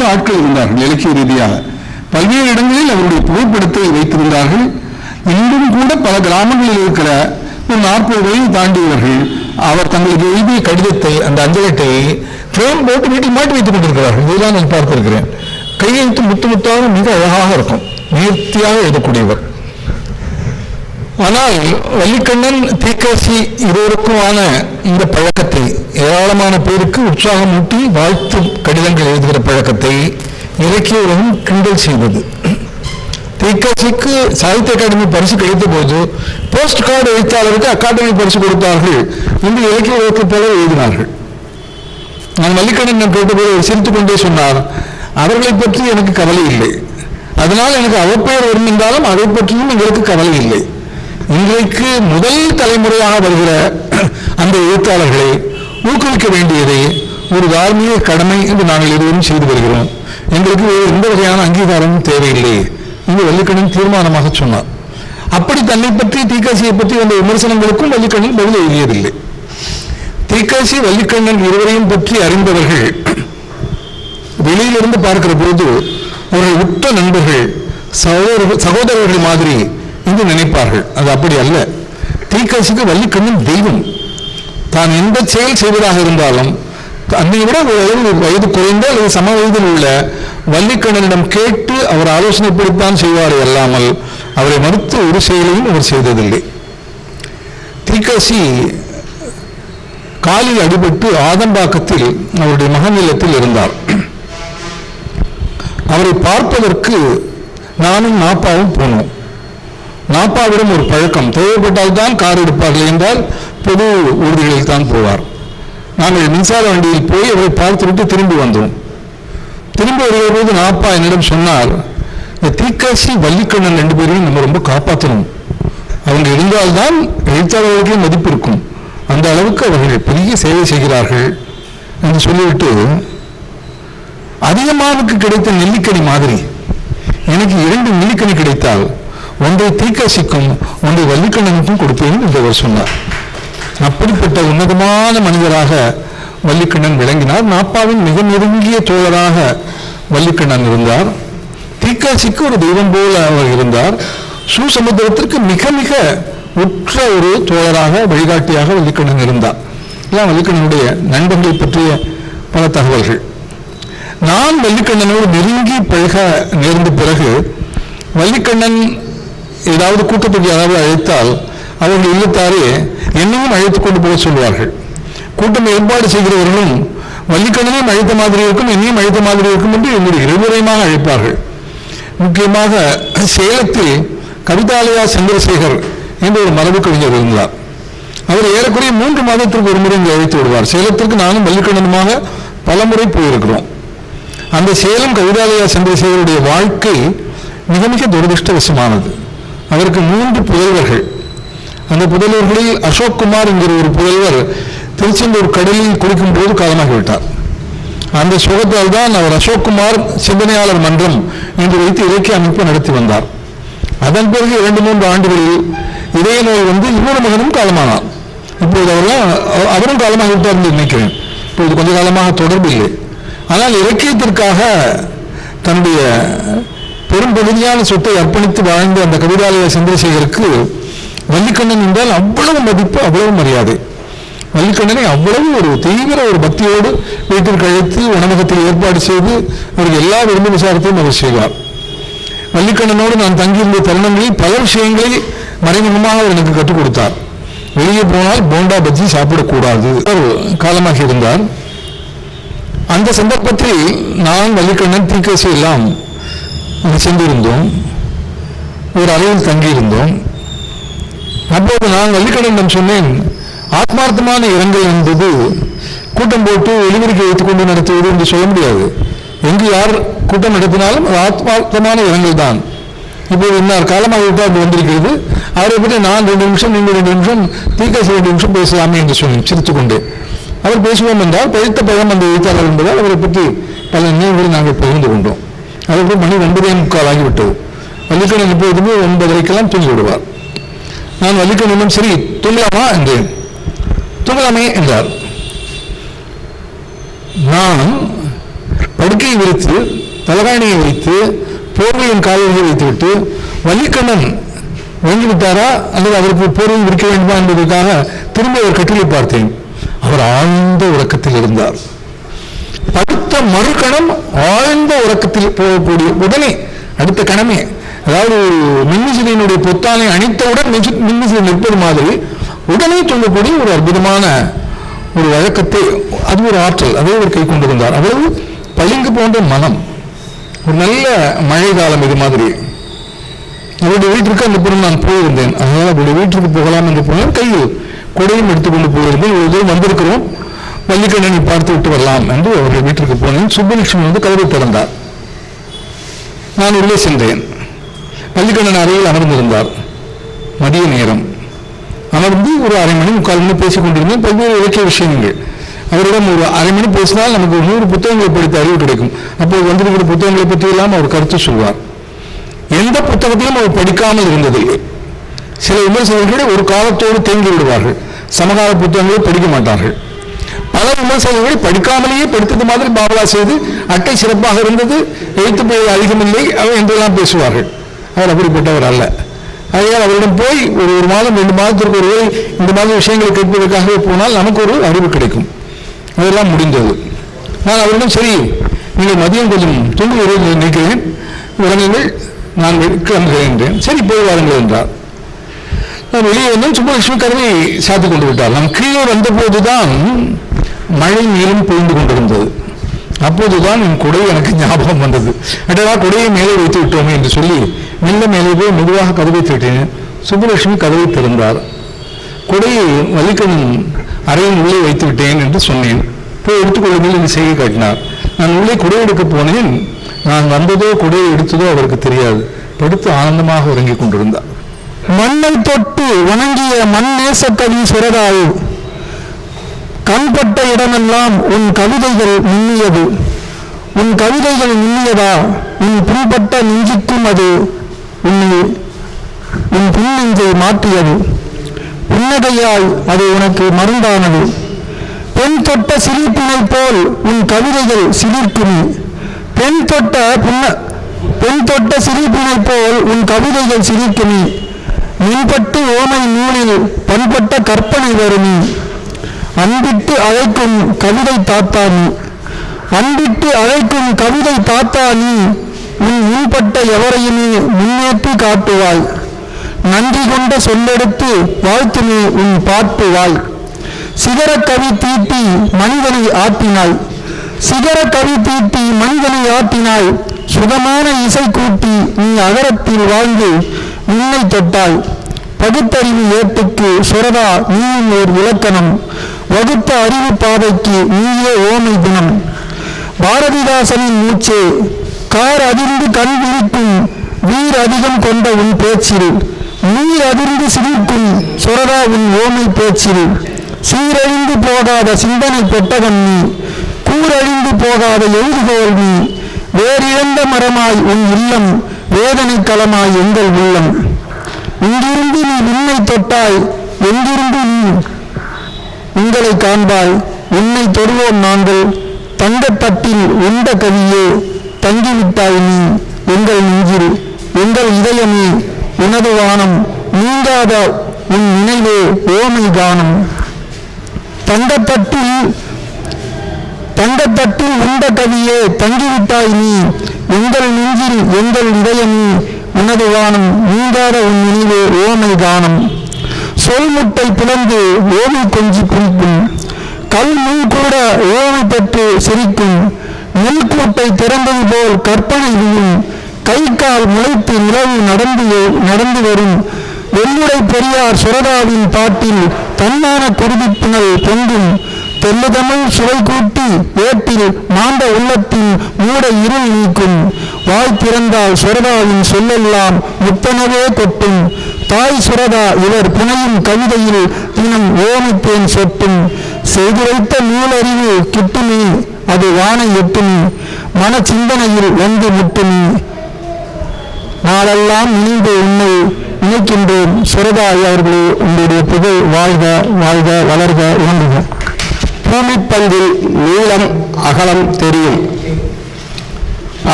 அளவுக்கு ஆட்கள் இருந்தார்கள் இலக்கிய ரீதியாக. பல்வேறு இடங்களில் அவருடைய புகைப்படத்தை வைத்திருந்தார்கள். இன்றும் கூட பல கிராமங்களில் இருக்கிற ஒரு நாற்பது வயது தாண்டியவர்கள் அவர் தங்களுக்கு எழுதிய கடிதத்தை அந்த அஞ்சலட்டை ஃப்ரேம் போட்டு வீட்டில் மாட்டி வைத்துக் கொண்டிருக்கிறார்கள். இதுதான் நான் பார்த்திருக்கிறேன். கையெழுத்து முத்து முத்தாக மிக அழகாக இருக்கும். நேர்த்தியாக எழுதக்கூடியவர். ஆனால் வள்ளிக்கண்ணன் தீக்காசி இருவருக்குமான இந்த பழக்கத்தை ஏராளமான பேருக்கு உற்சாகம் ஊட்டி வாழ்த்து கடிதங்கள் எழுதுகிற பழக்கத்தை இலக்கிய உலகம் கிண்டல் செய்தது. தெற்காசிக்கு சாகித்ய அகாடமி பரிசு கிடைத்த போது போஸ்ட் கார்டு எழுத்தாளருக்கு அகாடமி பரிசு கொடுத்தார்கள் என்று இலக்கிய உலகத்தைப் போல எழுதினார்கள். நான் மல்லிகண்ணன் கேட்டபோது சிரித்து கொண்டே சொன்னார் அவர்களை பற்றி எனக்கு கவலை இல்லை. அதனால் எனக்கு அவப்பெயர் வருமென்றாலும் அதை பற்றியும் எங்களுக்கு கவலை இல்லை. இன்றைக்கு முதல் தலைமுறையாக வருகிற அந்த எழுத்தாளர்களை ஊக்குவிக்க வேண்டியதை ஒரு தார்மீக கடமை என்று நாங்கள் இருவரும் செய்து வருகிறோம் எங்களுக்கு எந்த வகையான அங்கீகாரமும் தேவையில்லை. என்று வள்ளிக்கண்ணன் தீர்மானமாக சொன்னார். அப்படி தன்னை பற்றி தீக்காசியை பற்றி வந்த விமர்சனங்களுக்கும் வள்ளிக்கண்ணன் பதில் எழுதியதில்லை தீக்காசி வள்ளிக்கண்ணன் இருவரையும் பற்றி அறிந்தவர்கள் வெளியிலிருந்து பார்க்கிற போது அவர்கள் உற்ற நண்பர்கள் சகோதரர்கள் சகோதரர்கள் மாதிரி என்று நினைப்பார்கள். அது அப்படி அல்ல. தீக்காசிக்கு வள்ளிக்கண்ணன் தெய்வம். தான் எந்த செயல் செய்வதாக இருந்தாலும் தன்னை விட ஒரு வயது வயது குறைந்த அல்லது சம வயதில் உள்ள வள்ளிக்கண்ணனிடம் கேட்டு அவர் ஆலோசனைப்படுத்தான் செய்வார் அல்லாமல் அவரை மறுத்து ஒரு செயலையும் அவர் செய்ததில்லை. தீக்காசி காலில் அடிபட்டு ஆதம்பாக்கத்தில் அவருடைய மகன் இருந்தார். அவரை பார்ப்பதற்கு நானும் நாப்பாவும் போனோம். நாப்பாவிடம் ஒரு பழக்கம். தேவைப்பட்டால் தான் கார் எடுப்பார்கள் என்றால் பொது ஊர்திகளில் தான் போவார். நாங்கள் மின்சார வண்டியில் போய் அவரை பார்த்துவிட்டு திரும்பி வந்தோம். திரும்பி வருகிற போது நாப்பா என்னிடம் சொன்னார் இந்த தீக்காசி வள்ளிக்கண்ணன் ரெண்டு பேரையும் நம்ம ரொம்ப காப்பாற்றணும். அவங்க இருந்தால்தான் எழுத்தாளர்களுக்கே மதிப்பு இருக்கும். அந்த அளவுக்கு அவர்கள் பெரிய சேவை செய்கிறார்கள். என்று சொல்லிவிட்டு அதிகமானுக்கு கிடைத்த நெல்லிக்கனி மாதிரி. எனக்கு இரண்டு நெல்லிக்கனி கிடைத்தால் ஒன்றை தீக்காசிக்கும் ஒன்றை வள்ளிக்கண்ணனுக்கும் கொடுப்பேன் என்று அவர் சொன்னார். அப்படிப்பட்ட உன்னதமான மனிதராக வள்ளிக்கண்ணன் விளங்கினார். நாப்பாவின் மிக நெருங்கிய தோழராக வள்ளிக்கண்ணன் இருந்தார். தீக்காசிக்கு ஒரு தெய்வம் போல அவர் இருந்தார். சுசமுத்திரத்திற்கு மிக மிக உற்ற ஒரு தோழராக வழிகாட்டியாக வள்ளிக்கண்ணன் இருந்தார். இதான் வள்ளிக்கண்ணனுடைய நண்பர்களை பற்றிய பல தகவல்கள். நான் வள்ளிக்கண்ணனோடு நெருங்கி பழக நேர்ந்த பிறகு வள்ளிக்கண்ணன் ஏதாவது கூட்டத்துக்கு யாராவது அழைத்தால் அவர்கள் இல்லத்தாரே என்னையும் அழைத்துக் கொண்டு போக சொல்வார்கள். கூட்டம் ஏற்பாடு செய்கிறவர்களும் வள்ளிக்கண்ணனையும் அழைத்த மாதிரி இருக்கும் என்னையும் அழைத்த மாதிரி இருக்கும் என்று என்னுடைய இருவரையுமாக அழைப்பார்கள். முக்கியமாக சேலத்தில் கவிதாலயா சந்திரசேகர் என்ற ஒரு மரபு கவிஞர் இருந்தார். அவர் ஏறக்குறைய மூன்று மாதத்திற்கு ஒரு முறை இங்கே அழைத்து விடுவார் சேலத்திற்கு நானும் வள்ளிக்கண்ணனுமாக பல முறை போயிருக்கிறோம். அந்த சேலம் கவிதாலயா சந்திரசேகருடைய வாழ்க்கை மிக மிக துரதிருஷ்டவசமானது. அவருக்கு மூன்று புதல்வர்கள். அந்த புதல்வர்களில் அசோக் குமார் என்கிற ஒரு புதல்வர் திருச்செந்தூர் கடலில் குளிக்கும் போது காலமாகிவிட்டார். அந்த சுகத்தால் தான் அவர் அசோக்குமார் சிந்தனையாளர் மன்றம் என்று வைத்து இலக்கிய அமைப்பு நடத்தி வந்தார். அதன் பிறகு இரண்டு மூன்று ஆண்டுகளில் இதய நோய் வந்து இன்னொரு மகனும் காலமானார். இப்போது அவரெல்லாம் அவரும் காலமாகிவிட்டார் என்று நினைக்கிறேன். இப்போது கொஞ்ச காலமாக தொடர்பு இல்லை ஆனால் இலக்கியத்திற்காக தன்னுடைய பெரும்பகுதியான சொத்தை அர்ப்பணித்து வாழ்ந்த அந்த கவிதாலய சந்திரசேகருக்கு வள்ளிக்கண்ணன் என்றால் அவ்வளவு மதிப்பு அவ்வளவு மரியாதை. வள்ளிக்கண்ணனை அவ்வளவு ஒரு தீவிர ஒரு பக்தியோடு வீட்டிற்கு அழைத்து உணவகத்தில் ஏற்பாடு செய்து அவருக்கு எல்லா விரும்பு விசாரத்தையும் அவர் செய்வார். வள்ளிக்கண்ணனோடு நான் தங்கியிருந்த தருணங்களில் பல விஷயங்களை மறைமுகமாக அவர் எனக்கு கற்றுக் கொடுத்தார். வெளியே போனால் போண்டா பஜ்ஜி சாப்பிடக்கூடாது. ஒரு காலமாக இருந்தார் அந்த சந்தர்ப்பத்தில் நான் வள்ளிக்கண்ணன் தீக்கசி எல்லாம் சென்றிருந்தோம் ஒரு அறையில் தங்கியிருந்தோம். அப்போது நான் வள்ளிக்கண்ணனிடம் சொன்னேன் ஆத்மார்த்தமான இரங்கல் என்பது கூட்டம் போட்டு ஒளிபெருக்கி வைத்துக்கொண்டு நடத்துவது என்று சொல்ல முடியாது. எங்கு யார் கூட்டம் நடத்தினாலும் அது ஆத்மார்த்தமான இரங்கல் தான். இப்போது இன்னார் காலமாக விட்டு அது வந்திருக்கிறது. அவரை பற்றி நான் ரெண்டு நிமிஷம் நீங்கள் ரெண்டு நிமிஷம் தீக்காசி ரெண்டு நிமிஷம் பேசலாமே என்று சொன்னேன் சிரித்துக்கொண்டு அவர் பேசுவோம் என்றால் பழுத்த பழம் அந்த எழுத்தாளர் என்பதால் அவரை பற்றி பல நினைவுகளை நாங்கள் பகிர்ந்து கொண்டோம். அதுக்கப்புறம் மணி ஒன்பதே முக்கால் ஆகிவிட்டது. வள்ளிக்கண்ணன் எப்போதுமே ஒன்பதரைக்கெல்லாம் தூங்கி விடுவார். நான் வள்ளிக்கண்ணனும் சரி தூங்கலாமா? என்றேன். தூங்கலாமே என்றார். நான் படுக்கையை விரித்து தலகாணியை வைத்து போர்வையின் காலையில் வைத்துவிட்டு வள்ளிக்கண்ணன் வாங்கிவிட்டாரா? அல்லது அவருக்கு போர்வை விரிக்க வேண்டுமா என்பதற்காக திரும்ப ஒரு கட்டிலை பார்த்தேன். அவர் ஆழ்ந்த உறக்கத்தில் இருந்தார். மறுகணம் ஆழ்ந்த உறக்கத்தில் போகக்கூடிய உடனே அடுத்த கணமே அதாவது மின்விசிறியினுடைய பொத்தானை அணித்தவுடன் மின்சி- மின்விசிறி நிற்பது மாதிரி உடனே தூங்கக்கூடிய ஒரு அற்புதமான ஒரு வழக்கத்தை அது ஒரு ஆற்றல் அதை ஒரு கை கொண்டிருந்தார். அதாவது பளிங்கு போன்ற மனம் ஒரு நல்ல மழை காலம் இது மாதிரி. அவருடைய வீட்டிற்கு அந்த பொருள் நான் போயிருந்தேன். அதனால் அவருடைய வீட்டிற்கு போகலாம் என்று போனேன் கையில் கொடையும் எடுத்துக்கொண்டு போயிருந்தேன். இவ்வளவு வந்திருக்கிறோம். மல்லிகண்ணனை பார்த்து விட்டு வரலாம் என்று அவர்கள் வீட்டிற்கு போனேன். சுப்பலட்சுமி வந்து கதவை திறந்தார். நான் உள்ளே சென்றேன். வள்ளிக்கண்ணன் அறையில் அமர்ந்திருந்தார். மதிய நேரம். அமர்ந்து ஒரு அரை மணி முக்கால் மணி பேசிக் கொண்டிருந்தேன். பல்வேறு இலக்கிய விஷயங்கள். அவரிடம் ஒரு அரை மணி பேசினால் நமக்கு ஒரு நூறு புத்தகங்களை படித்த அறிவு கிடைக்கும். அப்போது வந்திருக்கிற புத்தகங்களை பற்றி இல்லாமல் அவர் கருத்து சொல்வார். எந்த புத்தகத்தையும் அவர் படிக்காமல் இருந்ததில்லை. சில விமர்சகர்கள் ஒரு காலத்தோடு தேங்கி விடுவார்கள். சமகால புத்தகங்களை படிக்க மாட்டார்கள். பல விமர்சகர்கள் படிக்காமலேயே படித்தது மாதிரி பாவலா செய்து அட்டை சிறப்பாக இருந்தது. எழுத்து பிழை அதிகமில்லை அவை என்றெல்லாம் பேசுவார்கள். அவர் அப்படிப்பட்டவர் அல்ல. ஆகையால் அவரிடம் போய் ஒரு ஒரு மாதம் ரெண்டு மாதத்திற்கு ஒரு இந்த மாதிரி விஷயங்களை கேட்பதற்காகவே போனால் நமக்கு ஒரு அறிவு கிடைக்கும். அதெல்லாம் முடிந்தது. நான் அவரிடம் சரி நீங்கள் மதியம் கொஞ்சம் தூங்குவீர்கள் என்று நினைக்கிறேன் உடனே நான் கிளம்புகிறேன் என்றேன். சரி போய் வாருங்கள் என்றார். நான் வெளியே வந்தேன். சுப்பலட்சுமி கதவை சாத்து கொண்டு விட்டார். நான் கீழே வந்தபோதுதான் மழை நீரும் பொழிந்து கொண்டிருந்தது. அப்போதுதான் என் குடை எனக்கு ஞாபகம் வந்தது. அடடா குடையை மேலே வைத்து விட்டோமே என்று சொல்லி மெல்ல மேலே போய் மெதுவாக கதவை திட்டேன் சுப்புலட்சுமி கதவை திறந்தார். குடையை வலிக்கணும் அறையின் உள்ளே வைத்து விட்டேன் என்று சொன்னேன். போய் எடுத்துக்கொள்ளுங்கள் என்று செய்ய காட்டினார். நான் உள்ளே குடை எடுக்க போனேன். நான் வந்ததோ குடையை எடுத்ததோ அவருக்கு தெரியாது. படுத்து ஆனந்தமாக உறங்கிக் கொண்டிருந்தார். மண்ணை தொட்டு வணங்கிய மண் நேசக்கவி சுரதாயு. பட்ட இடமெல்லாம் உன் கவிதைகள் மின்னியது. உன் கவிதைகள் மின்னியதா? உன் புண்பட்ட நெஞ்சுக்கும் அது உன்னை உன் புன்னெஞ்சை மாற்றியது. புன்னகையாய் அது உனக்கு மருந்தானது. பெண் தொட்ட சிரிப்பினை போல் உன் கவிதைகள் சிலிர்க்குமி. பெண் தொட்ட புன்ன பெண் தொட்ட சிரிப்பினை போல் உன் கவிதைகள் சிரிக்குமி மின்பட்டு ஓமை நூலில் பண்பட்ட கற்பனை வருமி. அன்பிட்டு அழைக்கும் கவிதை தாத்தா நீ அன்பிட்டு அழைக்கும் கவிதை தாத்தா நீ உன் முன்பட்ட எவரையுமே முன்னேற்றி காட்டுவாய். நன்றி கொண்ட சொல்லெடுத்து வாழ்த்துமே உன் பாட்டுவாய் சிகர கவி தீட்டி மனிதனை ஆட்டினாய். சிகர கவி தீட்டி மனிதனை ஆட்டினாய். சுகமான இசை கூட்டி நீ அகரத்தில் வாழ்ந்து உன்னை தொட்டாய். பகுத்தறிவு ஏட்டுக்கு சுரதா நீயும் ஓர் இலக்கணம். வகுத்த அறிவு பாதைக்கு நீயே ஓமை குணம். பாரதிதாசனின் மூச்சே கார் அதிர்ந்து கண் விழிக்கும் வீர் அதிகம் கொண்ட உன் பேச்சில் நீர் அதிர்ந்து சிரிக்கும் சுரதா உன் ஓமை பேச்சில் சீரழிந்து போகாத சிந்தனை பெட்டவன் நீ. கூரழிந்து போகாத எழுதுகோல் நீ. வேறிழந்த மரமாய் உன் இல்லம் வேதனை களமாய் எங்கள் உள்ளம். இங்கிருந்து நீ விண்ணை தொட்டாய் எங்கிருந்து நீ உங்களை காண்பாய். உன்னை தொடுவோம் நாங்கள். தங்கப்பட்டில் உண்ட கவியே தங்கிவிட்டாய் நீ. எங்கள் நெஞ்சில் எங்கள் இதயமே உனது வானம். நீங்காத உன் நினைவே ஓமை கானம். தங்கப்பட்டில் தங்கப்பட்டில் உண்ட கவியே தங்கிவிட்டாய் நீ. எங்கள் நெஞ்சில் எங்கள் இதயமே உனது வானம். நீங்காத உன் நினைவே ஓமை கானம். சொல்முட்டை பிளந்து ஓவி கொஞ்சி குளிக்கும் கல் முன் கூட ஓவி பெற்று சிரிக்கும். நெல்கூட்டை திறந்தது போல் கற்பனை விழும். கை கால் முளைத்து நிலவு நடந்து நடந்து வரும். வெண்முறை பெரியார் சுரதாவின் பாட்டில் தன்மான குருதிப்புணல் பொங்கும். தெல்லுதமிழ் சுவை கூட்டி வேட்டில் மாண்ட உள்ளத்தின் மூட இருள் நீக்கும். வாய் திறந்தால் சுரதாவின் சொல்லெல்லாம் முத்தனவே கொட்டும். தாய் சுரதா இவர் புனையும் கவிதையில் தினம் ஓமிப்பேன் சொட்டும். செய்து வைத்த நூலறிவு கிட்டுமே அது வானை எட்டுமே. மன சிந்தனையில் வந்து முட்டுமே. நாளெல்லாம் இணைந்து உன்னை நினைக்கின்றோம் சுரதாய் அவர்களே உங்களுடைய புகழ் வாழ்க வாழ்க வளர்க உணர்க பூமிப்பந்தில் நீளம் அகலம் தெரியும்.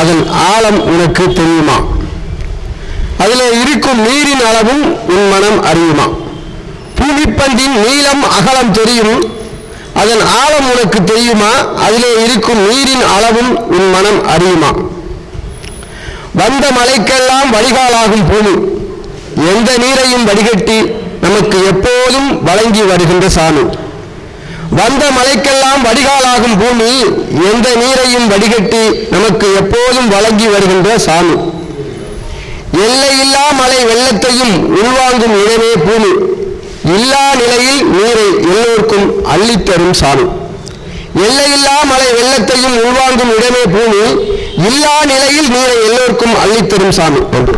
அதன் ஆழம் உனக்கு தெரியுமா? அதில் இருக்கும் நீரின் அளவும் உன் மனம் அறியுமா? பூமிப்பந்தின் நீளம் அகலம் தெரியும். அதன் ஆழம் உனக்கு தெரியுமா? அதிலே இருக்கும் நீரின் அளவும் உன் மனம் அறியுமா? வந்த மலைக்கெல்லாம் வடிகாலாகும் பூமி. எந்த நீரையும் வடிகட்டி நமக்கு எப்போதும் வழங்கி வருகின்ற சாமி வந்த மலைக்கெல்லாம் வடிகாலாகும் பூமி. எந்த நீரையும் வடிகட்டி நமக்கு எப்போதும் வழங்கி வருகின்ற சாமி எல்லையில்லா மலை வெள்ளத்தையும் உள்வாங்கும் இடமே பூமி. இல்லா நிலையில் நீரை எல்லோருக்கும் அள்ளித்தரும் சாமி. எல்லையில்லா மலை வெள்ளத்தையும் உள்வாங்கும் இடமே பூமி. இல்லா நிலையில் நீரை எல்லோருக்கும் அள்ளித்தரும் சாமி. என்று